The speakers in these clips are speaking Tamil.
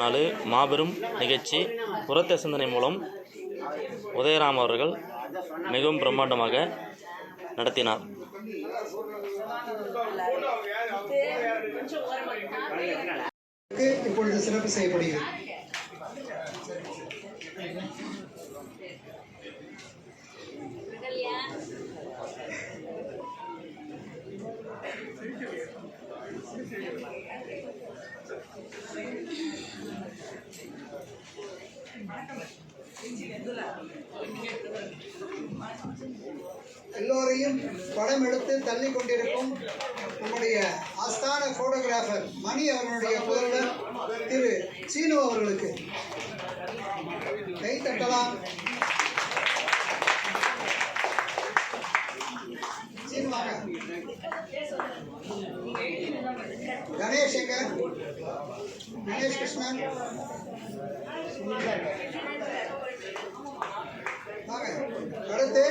நாலு மாபெரும் நிகழ்ச்சி புறத்த சிந்தனை மூலம் உதயராம் அவர்கள் மிகவும் பிரம்மாண்டமாக நடத்தினார். இப்பொழுது சிறப்பு செய்யப்படுகிறது. எல்லோரையும் படம் எடுத்து தள்ளி கொண்டிருக்கும் நம்முடைய ஆஸ்தான போட்டோகிராஃபர் மணி அவர்களுடைய புதல்வர் திரு சீனு அவர்களுக்கு. கை தட்டலாம். கணேஷ் எங்க? கணேஷ் கிருஷ்ணன். அடுத்து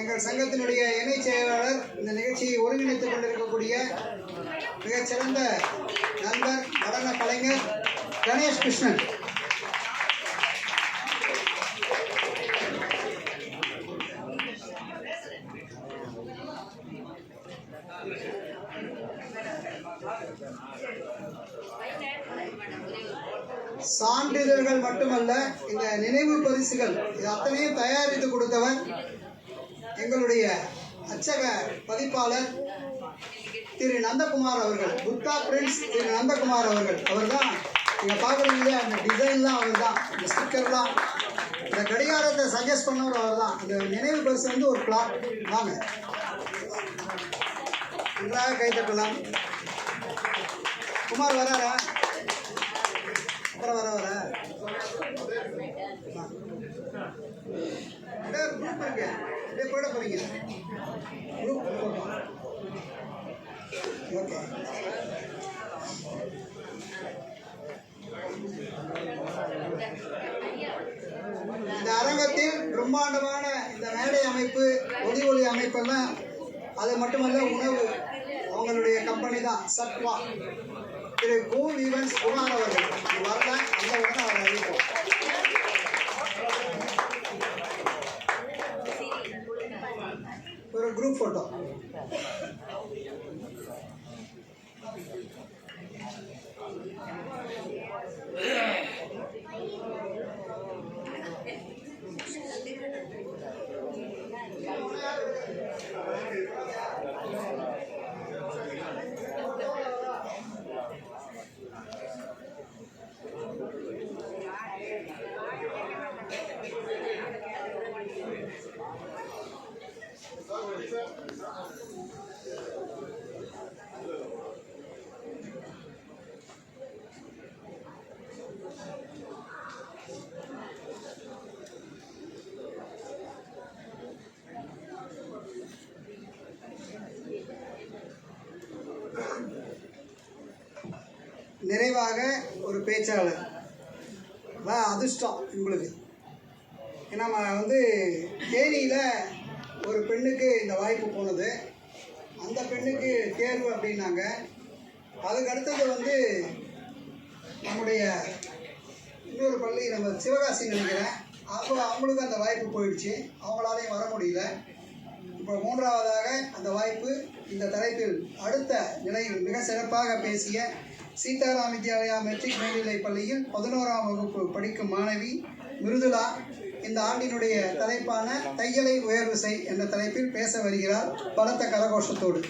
எங்கள் சங்கத்தினுடைய இணைச் செயலாளர் இந்த நிகழ்ச்சியை ஒருங்கிணைத்துக் கொண்டிருக்கக்கூடிய மிகச்சிறந்த நண்பர் நடன கலைஞர் கணேஷ் கிருஷ்ணன். மட்டுமல்ல இந்த நினைவு பரிசுகள் இது அத்தனையும் தயாரித்து கொடுத்தவர் எங்களுடைய அச்சக பதிப்பாளர் திரு நந்தகுமார் அவர்கள் புத்தா பிரின்ஸ் திரு நந்தகுமார் அவர்கள். அவர் தான் நீங்கள் பார்க்குறீங்க அந்த டிசைன்லாம் அவர் தான் இந்த ஸ்டிக்கர்லாம். இந்த கடிகாரத்தை சஜஸ்ட் பண்ணவர் அவர் தான் இந்த நினைவு பரிசு வந்து ஒரு கிளாக் வாங்க. நன்றாக கைத்தட்டலாம் குமார் வராரா? வர வர வர. குரூப் இருக்கு அப்படியே போயிட போறீங்க. குரூப் ஓகே இந்த அரங்கத்தில் பிரம்மாண்டமான இந்த மேடை அமைப்பு ஒலி ஒளி அமைப்பெல்லாம் அது மட்டுமல்ல உணவு. அவங்களுடைய கம்பெனி தான் சத்வா. திரு கூல் ஈவென்ட்ஸ் குமார் அவர்கள் வரல அந்த உடனே அவர் அறிவிப்போம் ஒரு குரூப் ஃபோட்டோ நிறைவாக ஒரு பேச்சாளர். அதான் அதிர்ஷ்டம் உங்களுக்கு ஏன்னா நம்ம வந்து தேனியில் ஒரு பெண்ணுக்கு இந்த வாய்ப்பு போனது. அந்த பெண்ணுக்கு தேர்வு அப்படின்னாங்க. அதுக்கு அடுத்தது வந்து நம்முடைய இன்னொரு பள்ளி நம்ம சிவகாசி நினைக்கிறேன். அவங்க அவங்களுக்கு அந்த வாய்ப்பு போயிடுச்சு. அவங்களாலையும் வர முடியல. இப்போ மூன்றாவதாக அந்த வாய்ப்பு இந்த தலைப்பில் அடுத்த நிலையில் மிக சிறப்பாக பேசிய சீதாராம் வித்யாலயா மெட்ரிக் மேல்நிலைப் பள்ளியில் பதினோராம் வகுப்பு படிக்கும் மாணவி மிருதுலா இந்த ஆண்டினுடைய தலைப்பான தையலை உயர்வு செய் என்ற தலைப்பில் பேச வருகிறார் பலத்த கரகோஷத்தோடு.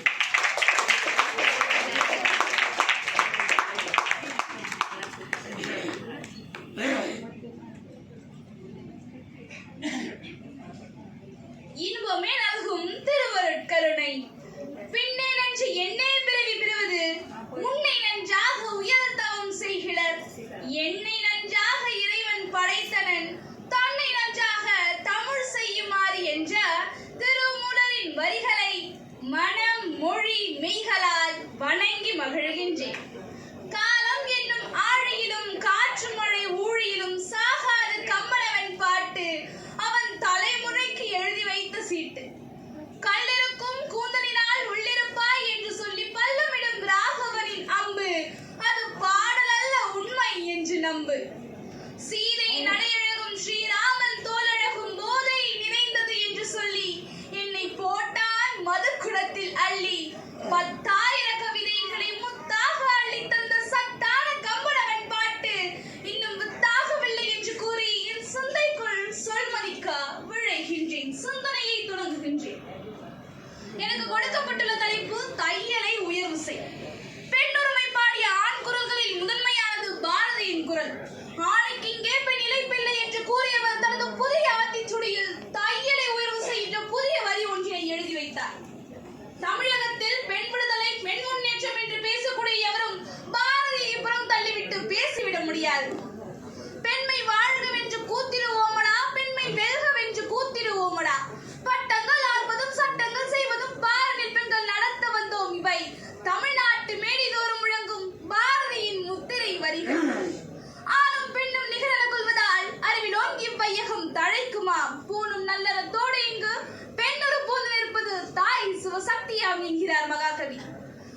சக்தியாம் மகாகவி.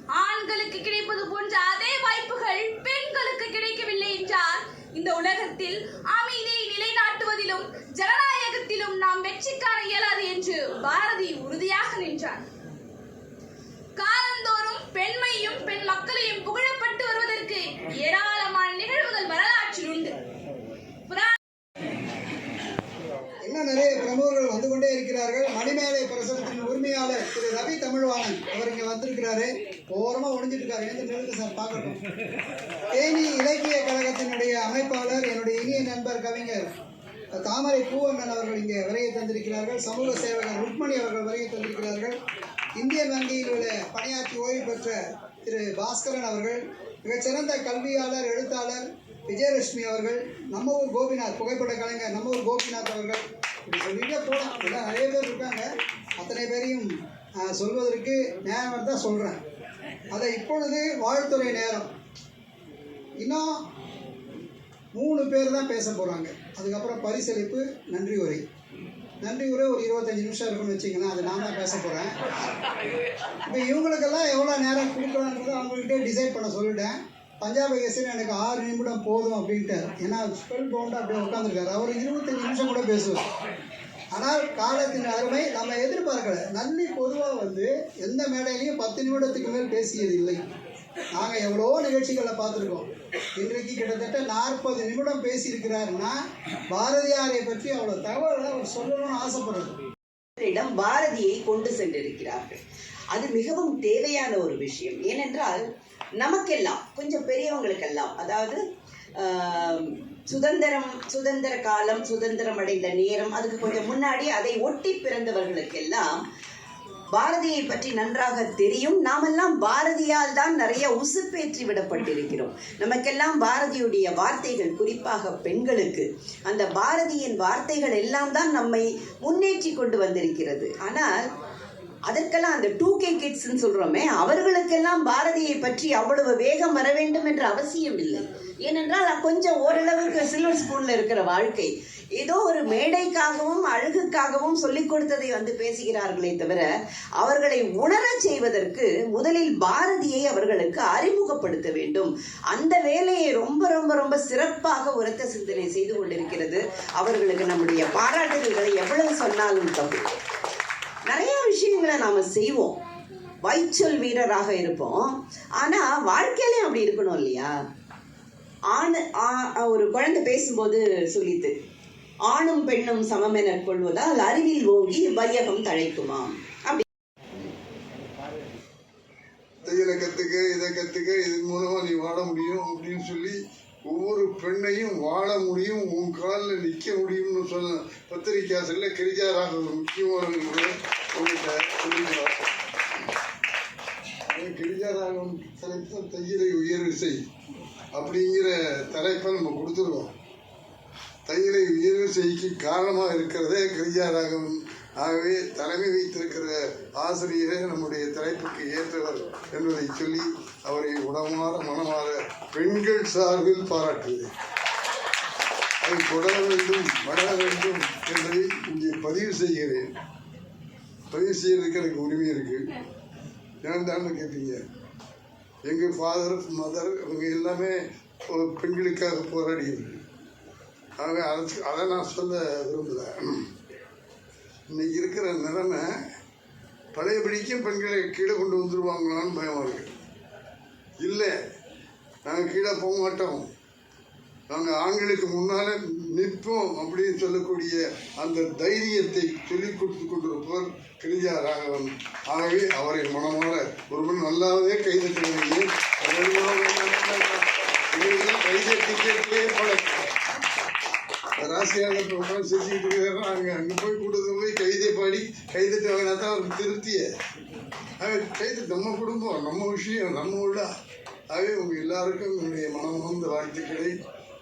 ஆண்களுக்கு கிடைப்பது போன்ற அதே வாய்ப்புகள் பெண்களுக்கு கிடைக்கவில்லை என்றால் இந்த உலகத்தில் அமைதியை நிலைநாட்டுவதிலும் ஜனநாயகத்திலும் நாம் வெற்றி காண இயலாது என்று பாரதி உறுதியாக நின்றார். காலந்தோறும் பெண்மையும் பெண் மக்களையும் புகழப்பட்டு வருவதற்கு ஏராளமான நிகழ்வுகள் வரலாற்றில் உண்டு. புரா- இன்னும் நிறைய பிரமுகர்கள் வந்து கொண்டே இருக்கிறார்கள்? மணிமேலை பிரசனத்தின் உரிமையாளர் திரு ரவி தமிழ்வாணன் அவர் இங்கே வந்திருக்கிறாரு. ஓரமா ஒழிஞ்சிட்டு இருக்காரு எழுந்து நிறுத்து சார் பார்க்கட்டும். தேனி இலக்கிய கழகத்தினுடைய அமைப்பாளர் என்னுடைய இனிய நண்பர் கவிஞர் தாமரை பூவண்ணன் அவர்கள் இங்கே வருகை தந்திருக்கிறார்கள். சமூக சேவகர் ருக்மணி அவர்கள் வருகை தந்திருக்கிறார்கள். இந்தியன் வங்கியில் உள்ள பணியாற்றி ஓய்வு பெற்ற திரு பாஸ்கரன் அவர்கள் மிகச்சிறந்த கல்வியாளர் எழுத்தாளர் விஜயலட்சுமி அவர்கள் நம்ம ஊர் கோபிநாத் புகைப்பட கலைஞர் நம்ம ஊர் கோபிநாத் அவர்கள். இப்படி சொல்லிட்டே போகலாம். நிறைய பேர் இருக்காங்க. அத்தனை பேரையும் சொல்வதற்கு நேரம் தான் சொல்கிறேன் அதை இப்பொழுது வாழ்த்துறை நேரம். இன்னும் மூணு பேர் தான் பேச போகிறாங்க அதுக்கப்புறம் பரிசளிப்பு நன்றி உரை. நன்றி உரை ஒரு இருபத்தஞ்சி நிமிஷம் இருக்குன்னு வச்சிங்கன்னா அது நான் தான் பேச போகிறேன் இப்போ இவங்களுக்கெல்லாம் எவ்வளோ நேரம் கொடுக்கலான்றதை அவங்கள்ட்டே டிசைட் பண்ண சொல்லிட்டேன். பஞ்சாப் கேசரி எனக்கு ஆறு நிமிடம் போதும் அப்படின்ட்டு ஏன்னா ஸ்பெல் பவுண்டாக அப்படியே உட்காந்துருக்காரு அவர் இருபத்தஞ்சி நிமிஷம் கூட பேசுவார். ஆனால் காலத்தின் அருமை நம்ம எதிர்பார்க்கல. நன்றி பொதுவாக வந்து எந்த மேடையிலையும் பத்து நிமிடத்துக்கு மேல் பேசியது இல்லை நாங்கள் எவ்வளோ நிகழ்ச்சிகளை பார்த்துருக்கோம். இன்றைக்கு கிட்டத்தட்ட நாற்பது நிமிடம் பேசியிருக்கிறாருன்னா பாரதியாரை பற்றி அவ்வளோ தகவலை அவர் சொல்லணும்னு ஆசைப்படுறது. இடம் பாரதியை கொண்டு சென்றிருக்கிறார்கள். அது மிகவும் தேவையான ஒரு விஷயம். ஏனென்றால் நமக்கெல்லாம் கொஞ்சம் பெரியவங்களுக்கெல்லாம் அதாவது சுதந்திரம் சுதந்திர காலம் சுதந்திரம் அடைந்த நேரம் அதுக்கு கொஞ்சம் முன்னாடி அதை ஒட்டி பிறந்தவர்களுக்கெல்லாம் பாரதியை பற்றி நன்றாக தெரியும். நாமெல்லாம் பாரதியால் தான் நிறைய உசுப்பேற்றி விடப்பட்டிருக்கிறோம். நமக்கெல்லாம் பாரதியுடைய வார்த்தைகள் குறிப்பாக பெண்களுக்கு அந்த பாரதியின் வார்த்தைகள் எல்லாம் தான் நம்மை முன்னேற்றி கொண்டு வந்திருக்கிறது. ஆனால் அதற்கெல்லாம் அந்த டூ கே கிட்ஸ்ன்னு சொல்றோமே அவர்களுக்கெல்லாம் பாரதியை பற்றி அவ்வளவு வேகம் வர வேண்டும் என்ற அவசியம் இல்லை ஏனென்றால் கொஞ்சம் ஓரளவுக்கு சில்வர் ஸ்பூன்ல இருக்கிற வாழ்க்கை. ஏதோ ஒரு மேடைக்காகவும் அழகுக்காகவும் சொல்லிக் கொடுத்ததை வந்து பேசுகிறார்களே தவிர அவர்களை உணரச் செய்வதற்கு முதலில் பாரதியை அவர்களுக்கு அறிமுகப்படுத்த வேண்டும். அந்த வேலையை ரொம்ப ரொம்ப ரொம்ப சிறப்பாக உரத்த சிந்தனை செய்து கொண்டிருக்கிறது. அவர்களுக்கு நம்முடைய பாராட்டுதல்களை எவ்வளவு சொன்னாலும் தப்பு. நிறைய விஷயங்களை நாம செய்வோம். வைச்சொல் வீரராக இருப்போம். ஆனா வாழ்க்கையிலையும் அப்படி இருக்கணும் இல்லையா? ஆண் ஆ- ஒரு குழந்தை பேசும்போது சொல்லித்து ஆணும் பெண்ணும் சமம் என கொள்வதால் அறிவில் ஓங்கி வையகம் தழைக்குமாம். அப்படி. தையலை கற்றுக்க இதை கற்றுக்க இதன் மூலமா நீ வாழ முடியும் அப்படின்னு சொல்லி ஒவ்வொரு பெண்ணையும் வாழ முடியும் உன் காலில் நிற்க முடியும்னு சொன்ன பத்திரிகை ஆசிரியர் கிரிஜாராக ஒரு முக்கியமான நூலை உங்கள்கிட்ட சொல்லிக்கிறார் தலைப்பு தையலை உயர்வு செய். அப்படிங்கிற தலைப்பை நம்ம கொடுத்துருவோம். தையலை உயர்வு செய்யக்கு காரணமாக இருக்கிறதே கிரிஜாராகவும். ஆகவே தலைமை வைத்திருக்கிற ஆசிரியரே நம்முடைய தலைப்புக்கு ஏற்றவர் என்பதை சொல்லி அவரை உடமாற மனமாற பெண்கள் சார்பில் பாராட்டுகிறேன். அதை தொடர வேண்டும் வளர வேண்டும் என்பதை இங்கே பதிவு செய்கிறேன். பதிவு செய்யறதுக்கு எனக்கு உரிமை இருக்குது ஏன் தான் கேட்பீங்க எங்கள் ஃபாதர் மதர் இவங்க எல்லாமே பெண்களுக்காக போராடியவர்கள் ஆக அதை அதை நான் சொல்ல விரும்பல. இன்னைக்கு இருக்கிற நிலைமை பழையபடிக்கும் பெண்களை கீழே கொண்டு வந்துருவாங்களான்னு பயமாக இருக்கு இல்லை நாங்கள் கீழே போக மாட்டோம். நாங்கள் ஆண்களுக்கு முன்னால் நிற்போம் அப்படின்னு சொல்லக்கூடிய அந்த தைரியத்தை சொல்லிக் கொடுத்து கொண்டிருப்பவர் கிரிஜா ராகவன். ஆகவே அவரை மனமாற ஒருவன் நல்லாவே கைதட்டுவீங்க கைதட்டிக்கே பழக்கம் ராசியாக ப்ரோக்ராம் செஞ்சுக்கிட்டு இருக்கிறாங்க. அங்கே அங்கே போய் கூட்டத்தில் போய் கைதை பாடி கைதட்ட வாங்கினா தான் அவருக்கு திருப்திய கைது நம்ம குடும்பம் நம்ம விஷயம் நம்ம விழா ஆகவே உங்கள் எல்லாருக்கும் என்னுடைய மனமார்ந்த வாழ்த்துக்களை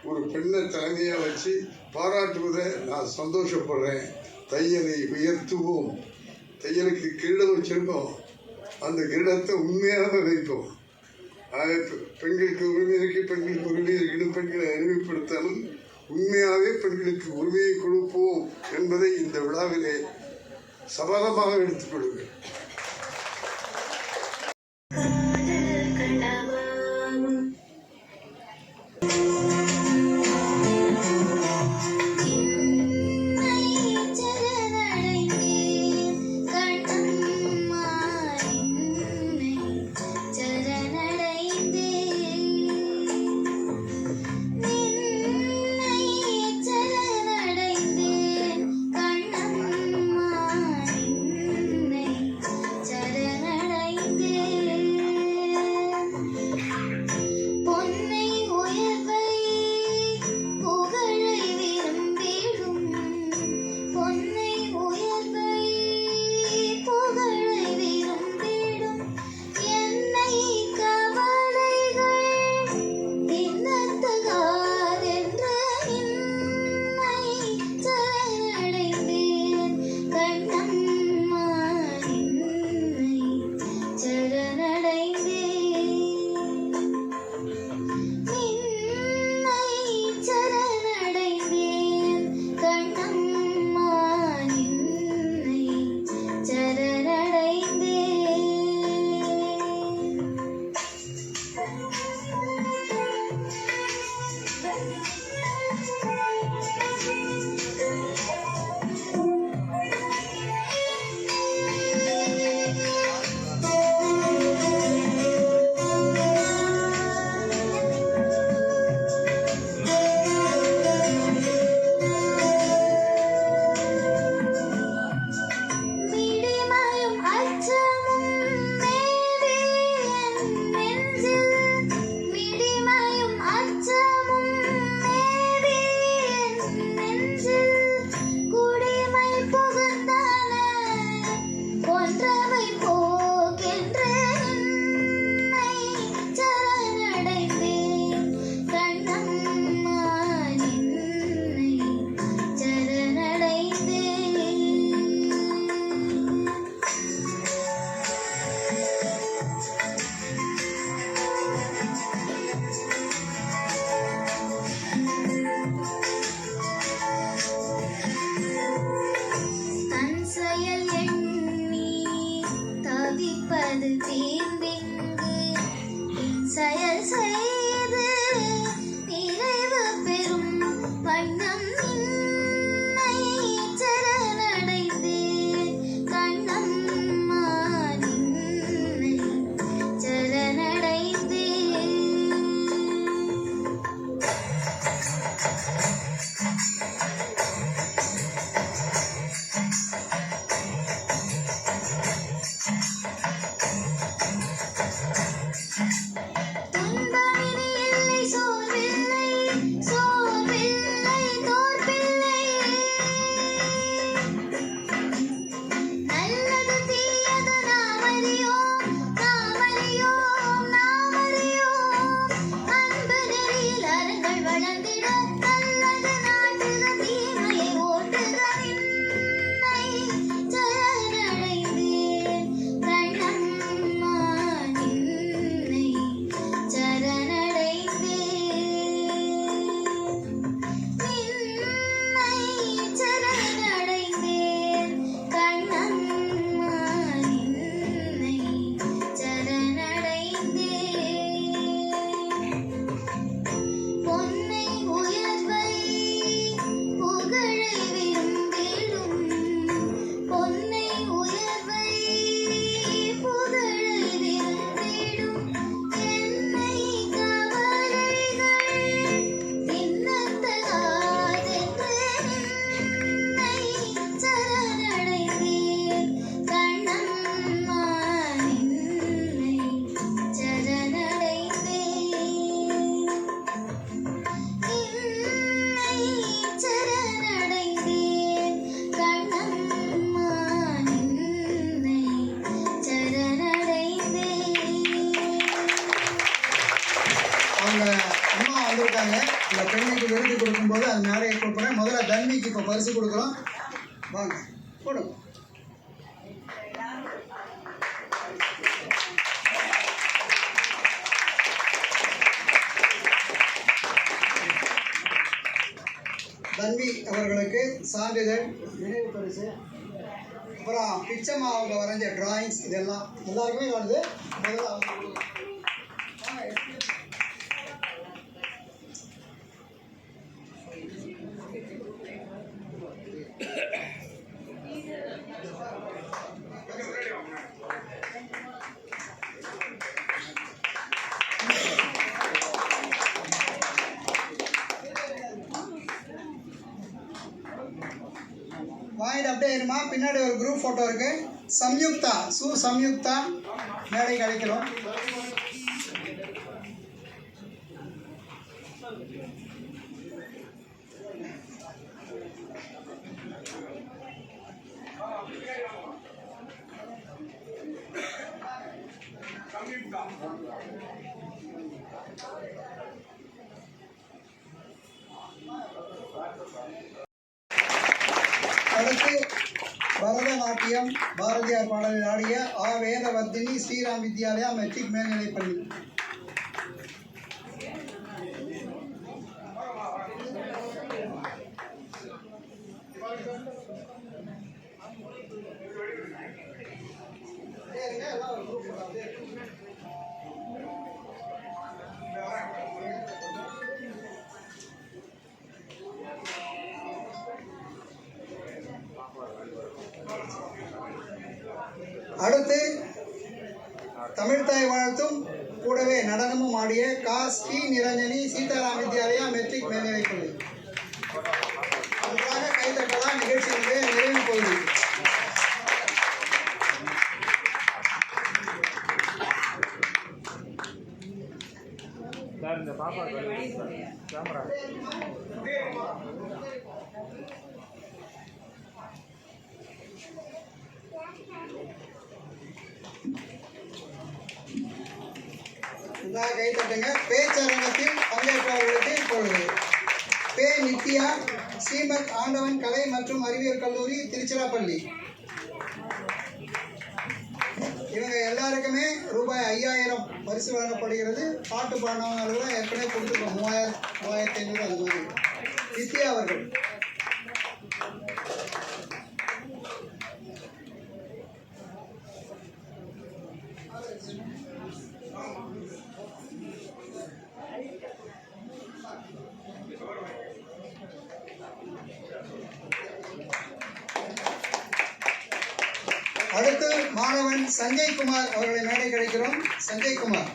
ஒரு பெண்ணை தலைமையாக வச்சு பாராட்டுவதை நான் சந்தோஷப்படுறேன். தையலை உயர்த்துவோம். தையலுக்கு கிரீடம் வச்சுருக்கோம். அந்த கிரீடத்தை உண்மையாக வைப்போம். பெண்களுக்கு உரிமை இருக்கு பெண்களுக்கு உரிமை இருக்குன்னு பெண்களை அறிமுகப்படுத்தாமல் உண்மையாகவே பெண்களுக்கு உரிமையை கொடுப்போம் என்பதை இந்த விழாவிலே சபலமாக எடுத்துக்கொள்வேன் தேந்திங்கு செயல் செய் பரிசு கொடுக்குறோம். வாங்க. போடுங்க. தன்வி அவர்களுக்கு சான்றிதழ் நினைவு பரிசு அப்புறம் பிச்சம்மா அவங்க வரைஞ்ச டிராயிங்ஸ் இதெல்லாம். எல்லாருக்குமே வருது முதல்ல அவங்க வாங்கிட்டு அப்படியே இருமா? பின்னாடி ஒரு குரூப் ஃபோட்டோ இருக்குது சம்யுக்தா சு சம்யுக்தா மேடை கிடைக்கிறோம் அடுத்து தமிழ்தாய் வாழ்த்தும் கூடவே நடனமும் ஆடிய கா. ஸ்ரீ. நிரஞ்சனி சீதாராம் வித்யாலயா மெட்ரிக் மேல்நிலைப்பள்ளி அதுக்காக கைதட்டலாம் நிகழ்ச்சியினுடைய நிறைவு பகுதி. நான் கை தட்டுங்க. பேச்சரங்கத்தில் பங்கேற்றவர்களுக்கு இப்பொழுது. பே நித்யா ஸ்ரீமத் ஆண்டவன் கலை மற்றும் அறிவியல் கல்லூரி திருச்சிராப்பள்ளி. இவங்க எல்லாருக்குமே ரூபாய் ஐயாயிரம் பரிசு வழங்கப்படுகிறது. பாட்டு பாடினவங்களும் ஏற்கனவே கொடுத்துருக்கோம். மூவாயிரம் மூவாயிரத்தி ஐநூறு அது மாதிரி. நித்யா அவர்கள். மாணவன் சஞ்சய் குமார் அவர்களை மேடை கிடைக்கிறோம். சஞ்சய் குமார்.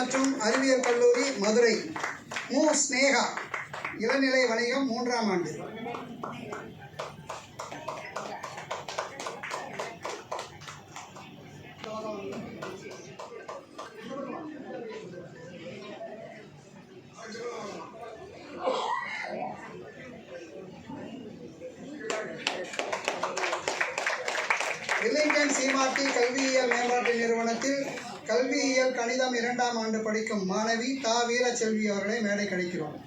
மற்றும் அறிவியல் கல்லூரி மதுரை. மு. ஸ்னேகா இளநிலை வணிகம் மூன்றாம் ஆண்டு. வில்லிங்டன் சீமாட்டி கல்வியியல் மேம்பாட்டு நிறுவனத்தில் கல்வியியல் கணிதம் இரண்டாம் ஆண்டு படிக்கும் மாணவி தா. வீரச்செல்வி அவர்களை மேடை கழிக்கிறோம்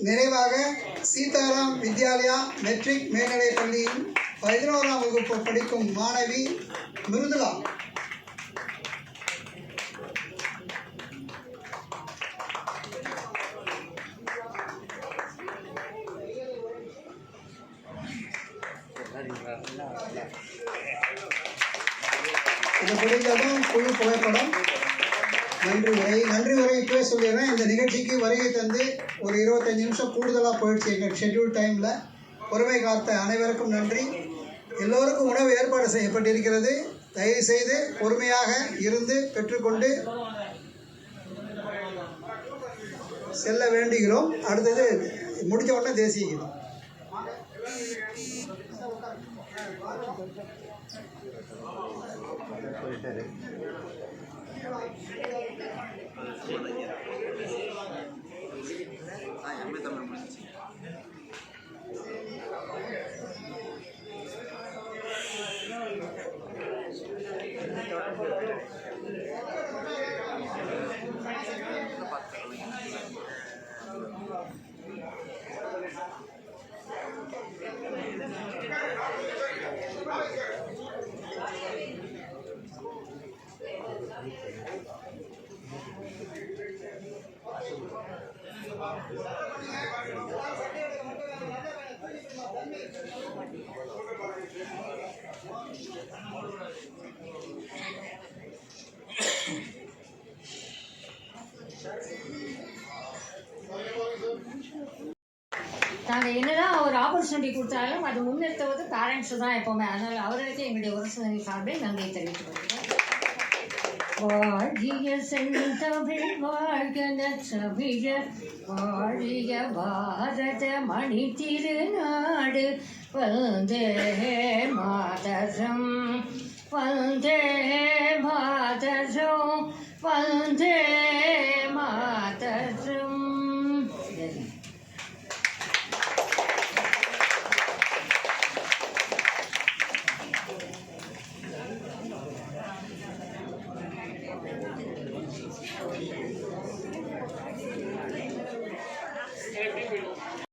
நிறைவாக சீதாராம் வித்யாலயா மெட்ரிக் மேல்நிலைப் பள்ளியின் பதினோராம் வகுப்பு படிக்கும் மாணவி மிருதுலா இது முடிந்ததும் குழு புகைப்படம். நன்றி உரை நன்றி உரை சொல்லிடுறேன். இந்த நிகழ்ச்சிக்கு வருகை தந்து ஒரு இருபத்தஞ்சு நிமிஷம் கூடுதலாக போயிடுச்சு எங்கள் ஷெட்யூல் டைமில் பொறுமை காத்த அனைவருக்கும் நன்றி. எல்லோருக்கும் உணவு ஏற்பாடு செய்யப்பட்டிருக்கிறது. தயவு செய்து பொறுமையாக இருந்து பெற்றுக்கொண்டு செல்ல வேண்டுகிறோம். அடுத்தது முடிஞ்ச உடனே தேசிய கீதம். போயிட்டாரு எம்ஏ நாங்கள் என்னதான் ஒரு ஆப்பர்ச்சுனிட்டி கொடுத்தாலும் அது முன்னிறுத்துவது பேரண்ட்ஸ் தான் எப்போவுமே. அதனால் அவர்களுக்கு எங்களுடைய உறவு சார்பில் நன்றியை தெரிவித்துக் கொள்கிறேன் வாழிய செந்தமிழ் வாழ்க தமிழ வாழிய பாரத மணி திருநாடு வந்தே மாதரம் வந்தே மாதரம் வந்தே